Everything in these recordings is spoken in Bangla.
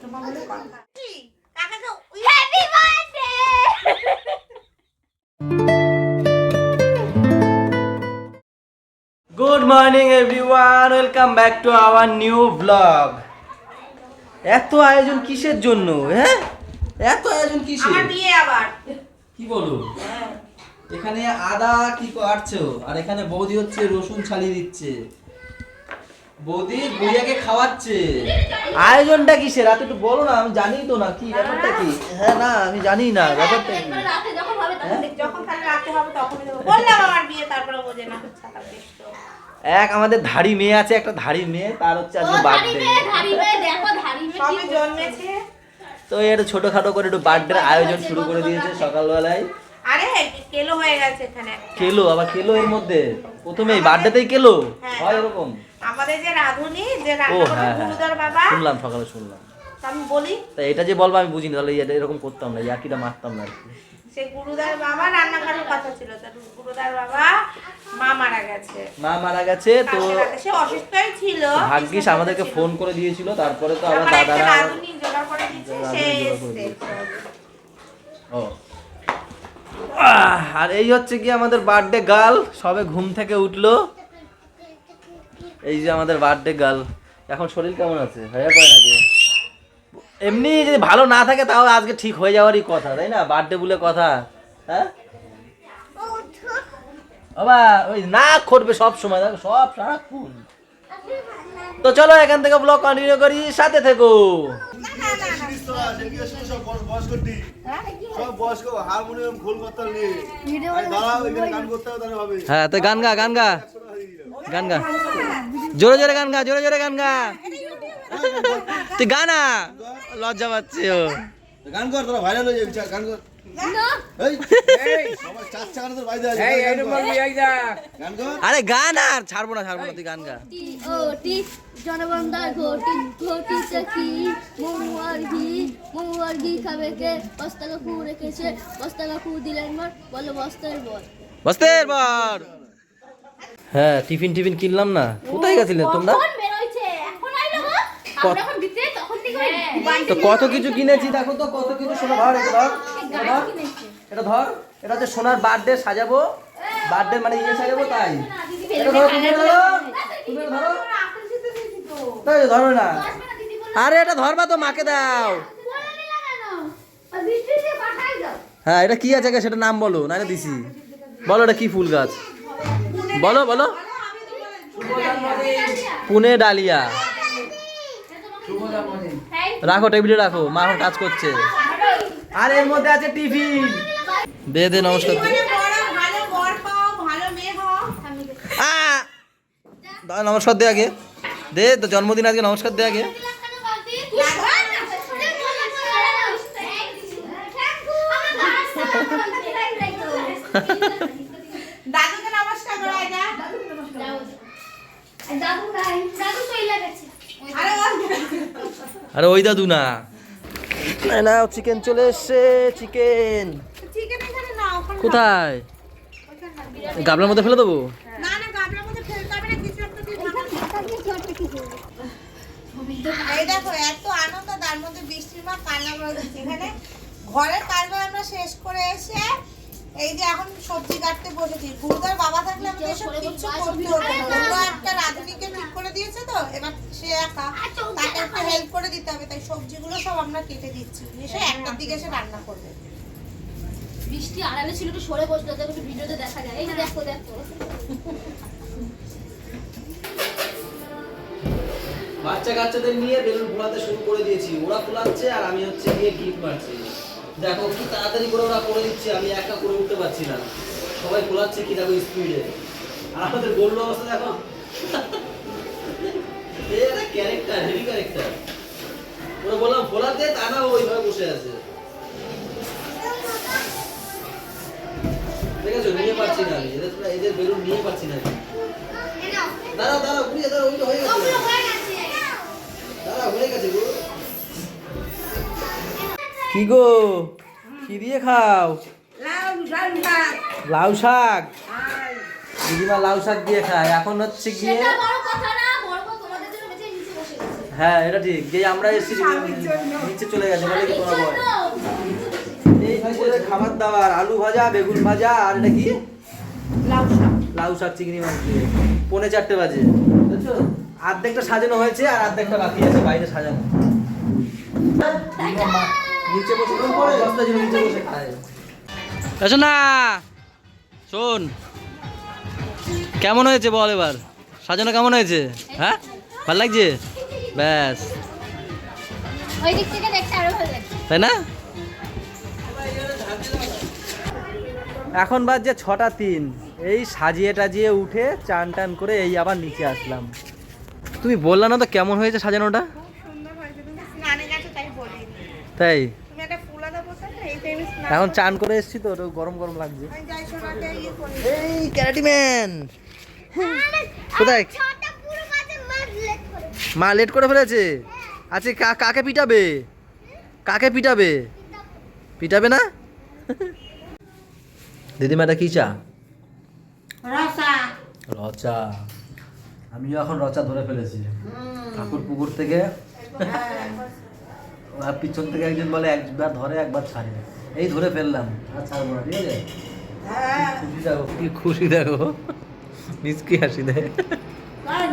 ছোট মা বলে কথা happy birthday good morning everyone welcome back to our new blog এত আয়োজন কিসের জন্য হ্যাঁ? এত আয়োজন কিসের? আমার বিয়ে আবার। কি বলো? এখানে আদা কি কাটছো আর এখানে বৌদি হচ্ছে রসুন ছাড়িয়ে দিচ্ছে। বৌদি বুড়িয়াকে খাওয়াচ্ছে। আয়োজনটা কিসের? রাতে একটু বলো না আমি জানি তো না কি ব্যাপারটা কি? হ্যাঁ না আমি জানি না ব্যাপারটা কি? রাতে যখন হবে তখন হ্যাঁ? যখন তাহলে রাতে হবে তখনই দেবো। বললাম আমার বিয়ে তারপরে বোঝে না ছাতা বেশ তো। এক আমাদের ধাড়ি মেয়ে আছে একটা ধাড়ি মেয়ে তার হচ্ছে আজকে বার্থডে মেয়ে ধারি মেয়ে দেখো ধারি মেয়ে সবে জন্মেছে। তো এটা ছোটখাটো করে একটু বার্থডে আয়োজন শুরু করে দিয়েছে সকালবেলায়। আরে কেলো হয়ে গেছে এখানে কেলো আবার কেলো এর মধ্যে? প্রথমেই বার্থডেতেই কেলো? হ্যাঁ। হয় এরকম আমাদের যে রাধুনি যে রান্না হ্যাঁ হ্যাঁ গুরুদর বাবা শুনলাম সকালে শুনলাম। আমি বলি তা এটা যে বলব আমি বুঝিনি তাহলে এরকম করতাম না ইয়াকিটা মারতাম না সে গুরুদার বাবা কথা ছিল গুরুদার বাবা মা মারা গেছে। মা মারা গেছে তো সে অসুস্থই ছিল ভাগ্যিস আমাদেরকে ফোন করে দিয়েছিল তারপরে তো আমার দাদারা রাঁধুনি জোগাড় করে দিয়েছে সে। ও। আর এই হচ্ছে কি আমাদের বার্থডে গার্ল সবে ঘুম থেকে উঠল। এই যে আমাদের বার্থডে গার্ল এখন শরীর কেমন আছে? হয়ে পড়ে নাকি? এমনি যদি ভালো না থাকে, তাও আজকে ঠিক হয়ে যাওয়ারই কথা, তাই না? বার্থডে বলে কথা হ্যাঁ? ওই না করবে সব সময়, দেখো, সব সারাক্ষণ। তো চলো, এখান থেকে ব্লগ কন্টিনিউ করি, সাথে থেকো। হ্যাঁ তো গান গা গান গা। গান গা। জোরে জোরে গান গা জোরে জোরে গান গা। তুই গানা লজ্জা পাচ্ছে ও। গান কর তোরা ভাইরাল হয়ে যাবি গান কর। আরে গান আর ছাড়বো না ছাড়বো না তুই গান গা। টি ও ঘটি ঘটিছে কি মহুয়ার ঘি মহুয়ার ঘি খাবে কে? বস্তা কাকু রেখেছে বস্তা কাকু দিলেন মার বলো বস্তার বল বসতে এরপর হ্যাঁ টিফিন টিফিন কিনলাম না। কোথায় গেছিলে তোমরা? কখন বেরোইছে? এখন আইলো গো। আমরা এখন দিতে তখন থেকে তো কত কিছু কিনেছি দেখো তো কত কিছু শোনো ধর এটা ধর এটা ধর এটা হচ্ছে সোনার বার্থডে সাজাবো। বার্থডে মানে ইয়ে সাজাবো তাই। এটা ধরো তুমি ধরো। তুমি ধরো। তাই ধরো না আরে এটা ধরবা তো মাকে দাও। হ্যাঁ এটা কি আছে সেটা নাম বলো না দিছি। বলো এটা কি ফুল গাছ? বলো বলো। পুনে ডালিয়া। রাখো টেবিলে রাখো। মা এখন কাজ করছে। আর এর মধ্যে আছে টিভি দে দে নমস্কার। নমস্কার দে আগে। দে তো জন্মদিন আজকে নমস্কার দে আগে দাদুকে নমস্কার করাই যা দাদু নাই দাদু চলে গেছে আরে ওই দাদু না। না না চিকেন চলে এসছে চিকেন কোথায়? গাবলার মধ্যে ফেলে দেবো? ঘরের কাজবাজ আমরা শেষ করে এসে এই যে এখন সবজি কাটতে বসেছি। গুরুদার বাবা থাকলে আমি এসব কিচ্ছু করতে হতো না। একটা রাধুনিকে ঠিক করে দিয়েছে তো এবার সে একা তাকে একটু হেল্প করে দিতে হবে। তাই সবজিগুলো সব আমরা কেটে দিচ্ছি। এসে একটার দিকে এসে রান্না করবে। বৃষ্টি আড়ালে ছিল একটু সরে বসল যাতে একটু ভিডিওতে দেখা যায়। এই যে দেখো দেখো। বাচ্চা কাচ্চাদের নিয়ে বেলুন ফোলাতে শুরু করে দিয়েছি। ওরা ফোলাচ্ছে আর আমি হচ্ছে গিয়ে গিফট মারছি দেখো কি তাড়াতাড়ি করে ওরা করে দিচ্ছে, আমি একা করে উঠতে পারছি না। সবাই ফোলাচ্ছে কি দেখো স্পিডে আর আমাদের গোল্ড অবস্থা দেখো। ক্যারেক্টার হেভি ক্যারেক্টার ওরা বললাম ফোলাতে তা না ওইভাবে বসে আছে। দেখেছ? নিয়ে পারছি না আমি। এদের এদের বেলুন নিয়ে পারছি না আমি। দাঁড়াও দাঁড়াও, ঘুরিয়ে দাঁড়াও, ওইটা হয়ে গেছে। দাঁড়া হয়ে গেছে গো। কি গো? কি দিয়ে খাও? লাউ শাক। দিদিমা লাউ শাক দিয়ে খায়। এখন হচ্ছে গিয়ে সেটা বড় কথা না বড় কথা তোমাদের জন্য বেঁচে নিচে বসে গেছে। হ্যাঁ এটা ঠিক। যে আমরা এসেছি নিচে চলে গেছে বলে কি করা এই দুপুরে খাবার দাবার আলু ভাজা বেগুন ভাজা আর এটা কি? লাউ শাক। চিংড়ি মাছ দিয়ে। পৌনে চারটে বাজে। বুঝছ? অর্ধেকটা সাজানো হয়েছে আর অর্ধেকটা বাকি আছে বাইরে সাজানো। নিচে বসে দশটা জন নিচে বসে খায়। আচ্ছা না শোন। কেমন হয়েছে বল এবার? সাজানো কেমন হয়েছে? হ্যাঁ? ভালো লাগছে? ব্যাস। ওই দিক থেকে দেখতে আরও ভালো লাগছে। তাই না? এখন বাজছে ছটা তিন। এই সাজিয়ে টাজিয়ে উঠে চান টান করে এই আবার নিচে আসলাম। তুমি বললা না তো কেমন হয়েছে সাজানোটা সুন্দর হয়েছে তুমি স্নানে গেছো তাই বলি তাই? এখন চান করে এসেছি তো গরম গরম লাগছে। আমি যাই সোনাকে ইয়ে করি। এই কোথায়? মাছ লেট করে মা লেট করে ফেলেছে? আচ্ছা কা কাকে পিটাবে? কাকে পিটাবে? পিটাবে না? দিদিমাটা কি চা? রসা রচা। আমিও এখন রচা ধরে ফেলেছি। ঠাকুর পুকুর থেকে আর পিছন থেকে একজন বলে একবার ধরে একবার ছাড়ে। এই ধরে ফেললাম। আর ছাড়বো না ঠিক আছে? হ্যাঁ। খুশি দেখো কি খুশি দেখো মিসকি হাসি দেয়।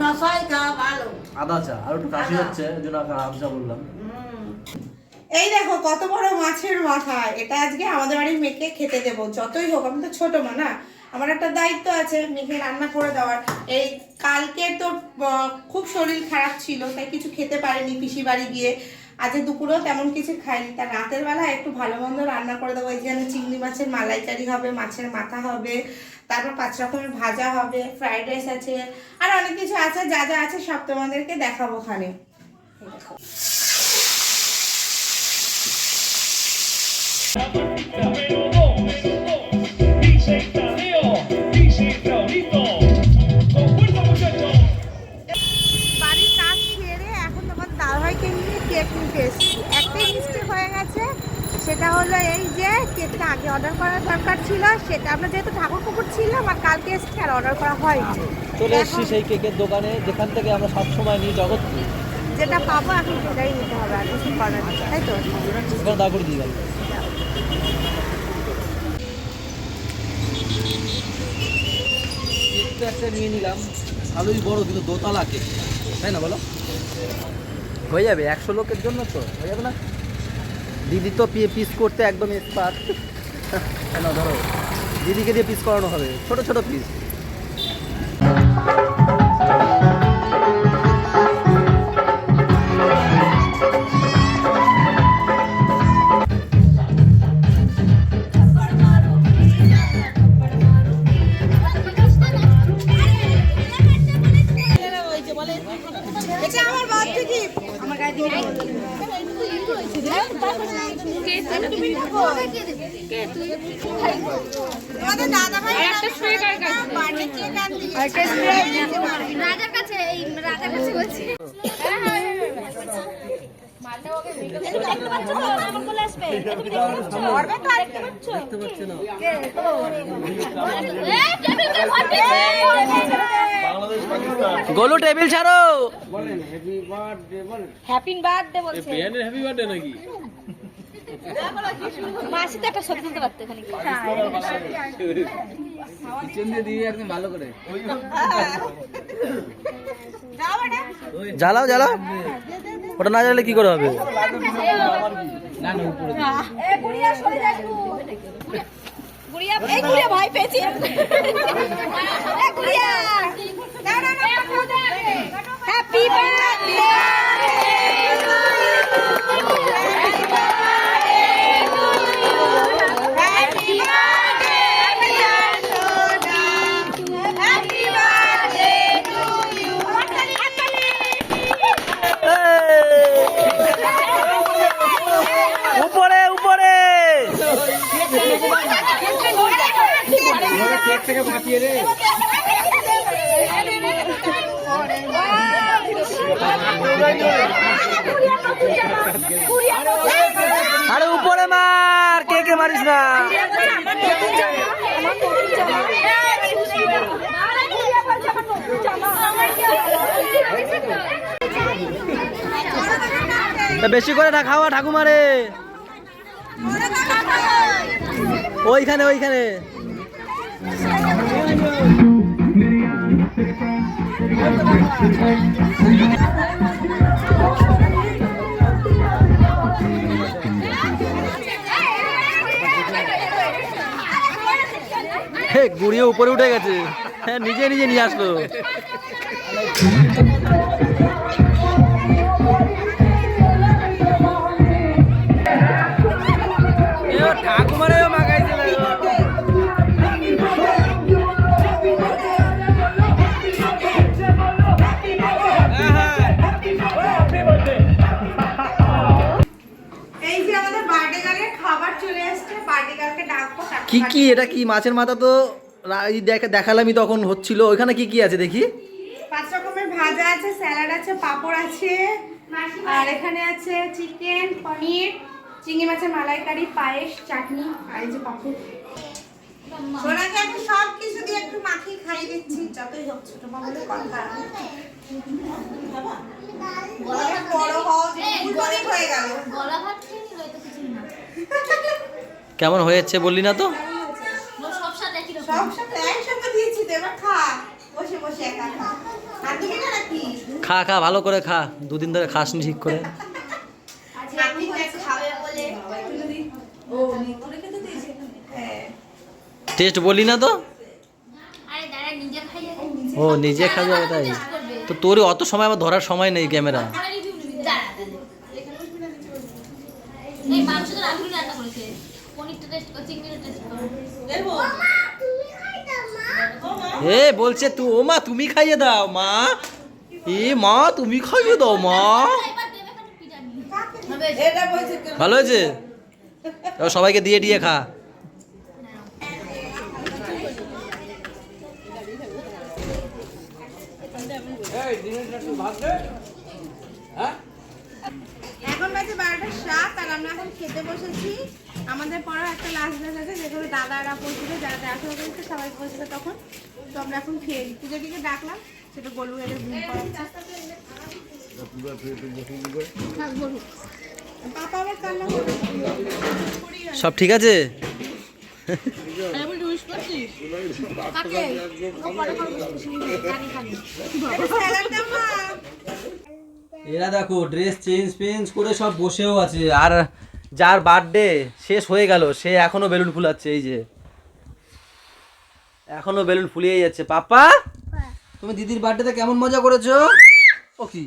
রসাই খাওয়া ভালো। আদা চা আর একটু কাশি হচ্ছে জন্য আদা বললাম। এই দেখো কত বড় মাছের মাথা। এটা আজকে আমাদের বাড়ির মেয়েকে খেতে দেবো। যতই হোক আমি তো ছোট মা না। আমার একটা দায়িত্ব আছে মেয়েকে রান্না করে দেওয়ার। এই কালকে তো খুব শরীর খারাপ ছিল তাই কিছু খেতে পারেনি পিসি বাড়ি গিয়ে। আজকে দুপুরেও তেমন কিছু খাইনি তা রাতের বেলা একটু ভালো মন্দ রান্না করে দেবো এই যে চিংড়ি মাছের মালাইকারি হবে, মাছের মাথা হবে, তারপর পাঁচ রকমের ভাজা হবে, ফ্রাইড রাইস আছে, আর অনেক কিছু আছে, যা যা আছে সব তোমাদেরকে দেখাবো ওখানে। সেটা হলো এই যে কেকটা আগে অর্ডার করার দরকার ছিল সেটা আমরা যেহেতু ঠাকুর পুকুর ছিলাম আর কালকে এসেছি আর অর্ডার করা হয়নি। চলে এসেছি সেই কেকের দোকানে যেখান থেকে আমরা সবসময় নিই জগৎ যেটা পাবো এখন সেটাই নিতে হবে আর কিছু করার নেই, তাই তো? দা করে দিয়ে গেল একটা নিয়ে নিলাম ভালোই বড় কিন্তু দোতলা কেক তাই না বলো? হয়ে যাবে একশো লোকের জন্য তো হয়ে যাবে না? দিদি তো পিস করতে একদম এক্সপার্ট কেন ধরো দিদিকে দিয়ে পিস করানো হবে। ছোট ছোট পিস আমার বার্থডে গিফট আমার গায়ে দিয়ে রাজার কাছে রাজার কাছে বলছি। গোলু টেবিল ছাড়ো। হ্যাপি বার্থডে বলছে। হ্যাপি বার্থডে নাকি? মাসি তো একটা ছবি তুলতে পারতো এখানে। জ্বালাও জ্বালাও। ওটা না জানলে কি করে হবে হ্যাপি বার্থডে উপরে উপরে আরে উপরে মারিস না। বেশি করে খাওয়া ঠাকুমারে। ওইখানে ওইখানে। গুড়িয়ে উপরে উঠে গেছে। হ্যাঁ নিজে নিজে নিয়ে আসলো। কি কি এটা কি মাছের মাথা তো রা- এই দেখা- দেখালামই তখন হচ্ছিল ওইখানে কি কি আছে দেখি পাঁচ রকমের ভাজা আছে স্যালাড আছে পাঁপড় আছে আর এখানে আছে চিকেন পনির চিংড়ি মাছের মালাইকারি পায়েস চাটনি আর এই যে পাঁপড় সোনাকে আমি সব কিছু দিয়ে একটু মাখিয়ে খাইয়ে দিচ্ছি যতই হোক ছোট মামাদের কথা বড় হও হয়ে গেল গলা ভাত খেয়ে নিল তো কিছু না কেমন হয়েছে বললি না তো? খা। বসে বসে একা খা। আর দিবি না নাকি? খা খা ভালো করে খা। দুদিন ধরে খাসনি ঠিক করে। দিয়েছে। হ্যাঁ। টেস্ট বলি না তো? আরে নিজে খাইয়ে ও নিজে খাবে তাই। তো তোর অত সময় আমার ধরার সময় নেই ক্যামেরা পরে রিভিউ নিবি দাঁড়া এই মাংস তো রাখুন রান্না করেছে পনিরটা টেস্ট কর চিংড়িটা টেস্ট কর। দেবো? এ বলছে তু ও মা তুমি খাইয়ে দাও মা। এ মা তুমি খাইয়ে দাও মা? ভালো হয়েছে? সবাইকে দিয়ে দিয়ে খা। এখন বাজে বারোটা সাত আর আমরা এখন খেতে বসেছি। আমাদের পরেও একটা লাস্ট ডেট আছে যেখানে দাদারা পৌঁছবে যারা দেখাশোনা করেছে সবাই পৌঁছবে তখন তো আমরা এখন খেয়ে নিই। পুজোটিকে ডাকলাম সেটা গলু এদের ঘুম করবে সব ঠিক আছে? এরা দেখো ড্রেস চেঞ্জ ফেঞ্জ করে সব বসেও আছে। আর যার বার্থডে শেষ হয়ে গেল সে এখনও বেলুন ফুলাচ্ছে এই যে। এখনও বেলুন ফুলিয়েই যাচ্ছে। পাপা তুমি দিদির বার্থডেতে কেমন মজা করেছ? ও কি?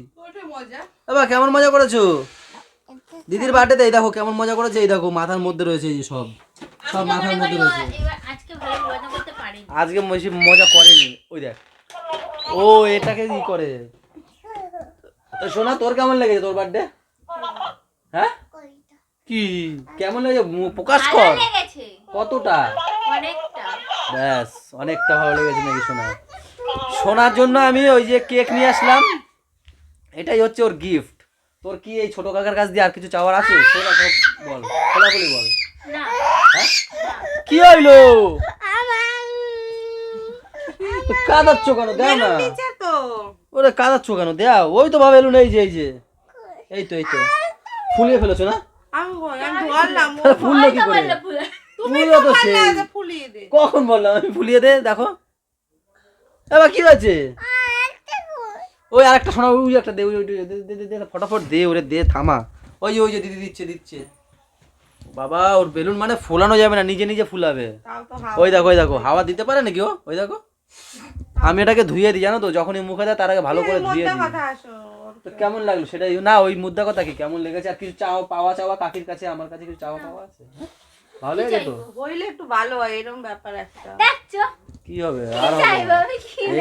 বাবা কেমন মজা করেছ? দিদির বার্থডেতে এই দেখো কেমন মজা করেছে এই দেখো মাথার মধ্যে রয়েছে এই সব। সব মাথার মধ্যে রয়েছে। আজকে ভালো মজা করতে পারি আজকে বেশি মজা করেনি ওই দেখ। ও এটাকে ই করে? তো সোনা তোর কেমন লেগেছে তোর বার্থডে হ্যাঁ? কি? কেমন লেগেছে মু- প্রকাশ কর। কতটা? অনেকটা। ব্যাস অনেকটা ভালো লেগেছে নাকি সোনা? সোনার জন্য আমি ওই যে কেক নিয়ে আসলাম। এটাই হচ্ছে ওর গিফট তোর কি এই ছোট কাকার কাছ দিয়ে আর কিছু চাওয়ার আছে? বল। খোলাখুলি বল হ্যাঁ? কি হইল? কাঁদাচ্ছ কেন? দেও না। ওরে কাঁদাচ্ছ কেন? দেও। ওই তো ভাবে ভাবেলুন এই যে এই যে। এই তো এই তো। ফুলিয়ে ফেলেছো না? আমি ধরলাম ফুললো কি করে? তুমিও তো সেই। কখন বললাম? আমি ফুলিয়ে দে দেখো। এবার কি হয়েছে? ওই আরেকটা শোনা ওই একটা দে ওই দে দে দে, ফটাফট দে ওরে দে থামা। ওই যে ওই যে দিদি দিচ্ছে দিচ্ছে। বাবা ওর বেলুন মানে ফোলানো যাবে না নিজে নিজে ফুলাবে। তাও তো হাওয়া ওই দেখো ওই দেখো হাওয়া দিতে পারে নাকি ও? ওই দেখো। আমি এটাকে ধুয়ে দিই জানো তো? যখনই মুখে দেয় তার আগে ভালো করে ধুয়ে দিই। তো কেমন লাগল? সেটাই না ওই মুদ্রা কথা কি? কেমন লেগেছে? আর কিছু চাও পাওয়া চাওয়া? কাকির কাছে আমার কাছে কিছু চাওয়া পাওয়া আছে? ভালো লেগেছে তো? হইলে একটু ভালো হয় এরকম ব্যাপার একটা। দেখছ? কি হবে? আর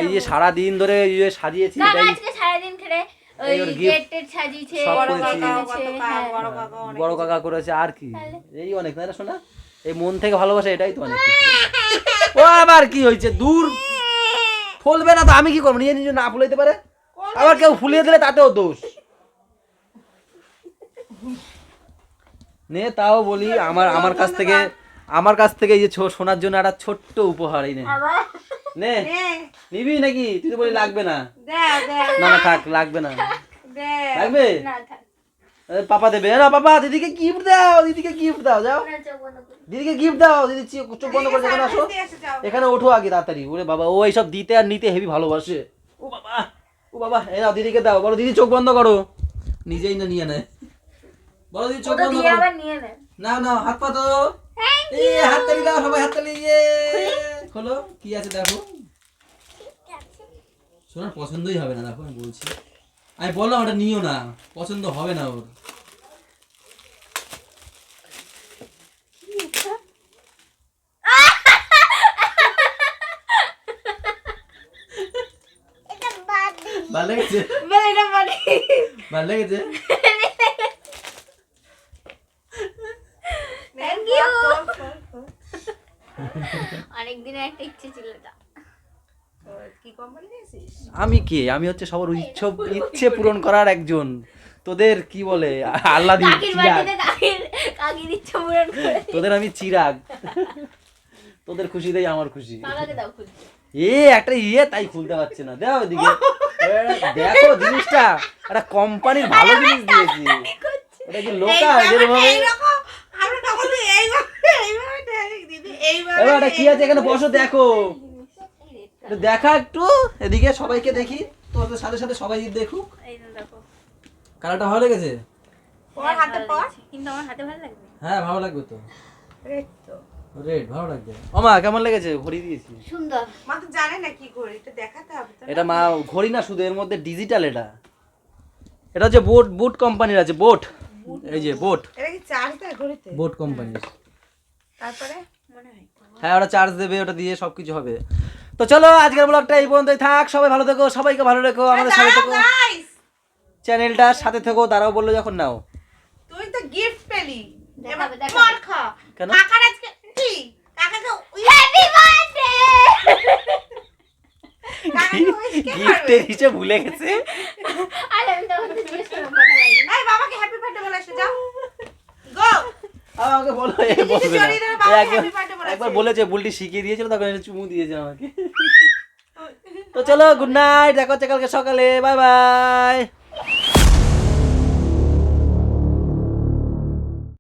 এই যে সারা দিন ধরে এই যে সাজিয়েছি এটাই আজকে ধরে ওই সাজিয়েছে বড়। কাকা কত আছে কা- হ্যাঁ। বড় কাকা অনেক বড় কাকা করেছে আর কি? এই অনেক না শোনা এই মন থেকে ভালোবাসা এটাই তো অনেক ও আবার কি হয়েছে? দূর। ফুলবে না তো আমি কি করব? নিজে নিজে না ফুলাইতে পারে? আবার কেউ ফুলিয়ে দিলে তাতেও দোষ। নে তাও বলি আমার আমার কাছ থেকে আমার কাছ থেকে এই যে শোনার জন্য একটা ছোট্ট উপহার এই নে। নে। নিবি নাকি? তুই তো বলি লাগবে না। না না থাক লাগবে না। লাগবে? পাপা দেবে। না পাপা দিদিকে গিফট দাও দিদিকে গিফট দাও যাও। দিদিকে গিফট দাও দিদি চোখ বন্ধ করে যেখানে আসো। এখানে ওঠো আগে তাড়াতাড়ি। ওরে বাবা ও এইসব দিতে আর নিতে হেভি ভালোবাসে। ও বাবা। ও বাবা এই দাও দিদিকে দাও। বলো দিদি চোখ বন্ধ করো। নিজেই না নিয়ে নেয় বলো দিদি চোখ বন্ধ করো। না। না হাত পাতো এ হাততালি দাও সবাই হাততালি ইয়ে খোলো। কি আছে দেখো। শোনার পছন্দই হবে না দেখো আমি বলছি। আমি বললাম ওটা নিও না। পছন্দ হবে না ওর। ভালো লেগেছে ভালো লেগেছে একটা ইচ্ছে ছিল আমি কে? আমি হচ্ছে সবার ইচ্ছে ইচ্ছে পূরণ করার একজন। তোদের কি বলে? আল্লাহ তোদের আমি চিরাগ। তোদের খুশিতেই আমার খুশি। দাও খুঁজে এ একটা ইয়ে তাই খুলতে পারছে না। দাও এদিকে দেখো জিনিসটা। একটা কোম্পানির ভালো জিনিস দিয়েছি। ওটা কি লোকাল যেরকম এইরকম। আমরা তখন তো এইভাবে এইভাবে ঠেলে দিদি এইভাবে এবার এটা কি আছে এখানে? বসো দেখো। দেখা একটু। এদিকে সবাইকে দেখি। তোদের সাথে সাথে সবাই দেখুক। এই কালারটা ভালো লেগেছে? পর হাতে পর। কিন্তু আমার হাতে ভালো লাগবে। হ্যাঁ ভালো লাগবে তো। রেড কেমন লেগেছে? ঘড়ি দিয়েছি। সুন্দর। মা তো জানে না কি করে এটা দেখাতে হবে এটা মা ঘড়ি না শুধু এর মধ্যে ডিজিটাল এটা। এটা হচ্ছে বোট বুট কোম্পানির আছে বোট এই যে বোট এটা কি চার্জ দেয় ঘড়িতে? বোট কোম্পানির তারপরে? মনে হয়। হ্যাঁ ওটা চার্জ দেবে ওটা দিয়ে সবকিছু হবে। তো চলো আজকের ব্লগটা এই পর্যন্তই থাক। সবাই ভালো থেকো সবাইকে ভালো রেখো আমাদের সাথে থেকো। চ্যানেলটার সাথে থেকো তারাও বলল যখন নাও। তুই তো গিফট পেলি। এবার খা। কেন? আজকে গিফটের হিসেবে ভুলে গেছে। আরে আমি তখন তো জিজ্ঞেস করলাম কথা বলি এই বাবাকে হ্যাপি বার্থডে বলে এসে যাও। গো আমাকে বলো এ বলবে না। একবার বলেছে। বুলটি শিখিয়ে দিয়েছিল তখন চুমু দিয়েছে আমাকে। তো চলো গুড নাইট দেখা হচ্ছে কালকে সকালে বাই বাই